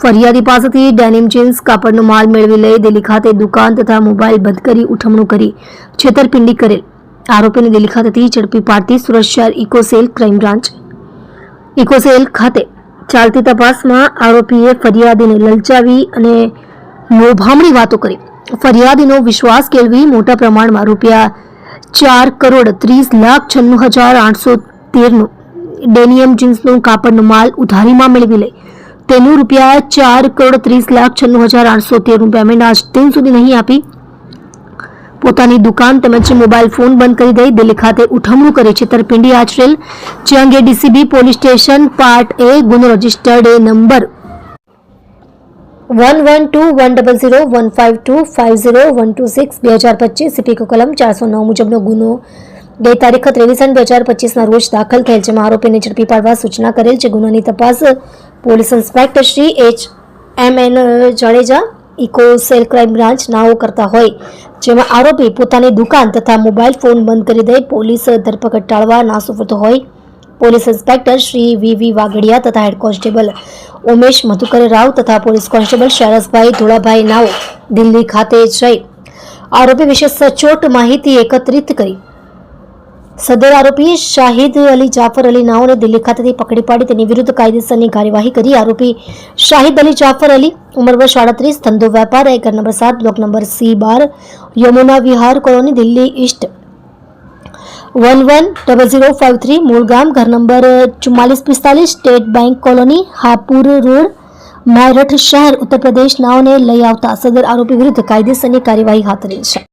ફરિયાદી પાસેથી denim jeans કાપડનો માલ મેળવી લઈ દિલ્હી ખાતે દુકાન તથા મોબાઈલ બંધ કરી ઉઠમણું કરી છેતરપિંડી કરેલ. આરોપીને દિલ્હી ખાતેથી ઝડપી પાડતી સુરત શહેર ઇકોસેલ ક્રાઇમ બ્રાન્ચ. ઇકોસેલ ખાતે ચાલતી તપાસમાં આરોપીએ ફરિયાદીને લલચાવી અને લોભામણી વાતો કરી. ફરિયાદીનો વિશ્વાસ કેળવી મોટા પ્રમાણમાં રૂપિયા ચાર કરોડ ત્રીસ લાખ છન્નું હજાર આઠસો તેરનું ડેનિયમ જીન્સનું કાપડનો માલ ઉધારીમાં મેળવી લે તેનું રૂપિયા ચાર કરોડ ત્રીસ લાખ છન્નું હજાર આઠસો તેરનું પેમેન્ટ આજ દિન સુધી નહીં આપી. પોતાની દુકાન તેમજ મોબાઈલ ફોન બંધ કરી દઈ દિલ્હી ખાતે ઉઠમણું કરી છેતરપિંડી આચરેલ. જે અંગે DCB police station part A ગુનો રજીસ્ટર્ડ એ number one one two one double zero one five two five zero one two six બે હજાર પચીસ સીપીકો કલમ ચારસો નવ મુજબનો ગુનો ગઈ તારીખ ત્રેવીસ બે હજાર પચીસના રોજ દાખલ થયેલ જેમાં આરોપીને ઝડપી પાડવા સૂચના કરેલ છે. ગુનાની તપાસ police inspector Shri H M N Jadeja eco cell crime branch નાઓ કરતા હોય, જેમાં આરોપી પોતાની દુકાન તથા મોબાઈલ ફોન બંધ કરી દઈ પોલીસ ધરપકડ ટાળવા નાસુફરતો હોય. Police inspector Shri V V Vaghadiya તથા હેડ કોન્સ્ટેબલ ઉમેશ મધુકર રાવ તથા પોલીસ કોન્સ્ટેબલ શરસભાઈ ધોળાભાઈ નાઓ દિલ્હી ખાતે જઈ આરોપી વિશે સચોટ માહિતી એકત્રિત કરી. સદર આરોપી શાહિદ અલી જાફર અલી નાઓને દિલ્હી ખાતેથી પકડી પાડી તેની વિરુદ્ધ કાયદેસરની કાર્યવાહી કરી. આરોપી શાહિદ અલી જાફર અલી ઉંમર વર્ષ આડત્રીસ, ધંધો વેપાર એકર નંબર સાત, બ્લોક નંબર સી બાર, Yamuna Vihar colony, Delhi east. One one double zero five three, મૂળ ગામ, ઘર નંબર ચુમ્માલીસ પિસ્તાલીસ, state bank colony, Hapur road, Meerut શહેર, ઉત્તર પ્રદેશ, નાઓને લઈ આવતા સદર આરોપી વિરુદ્ધ કાયદેસરની કાર્યવાહી હાથ ધરી છે.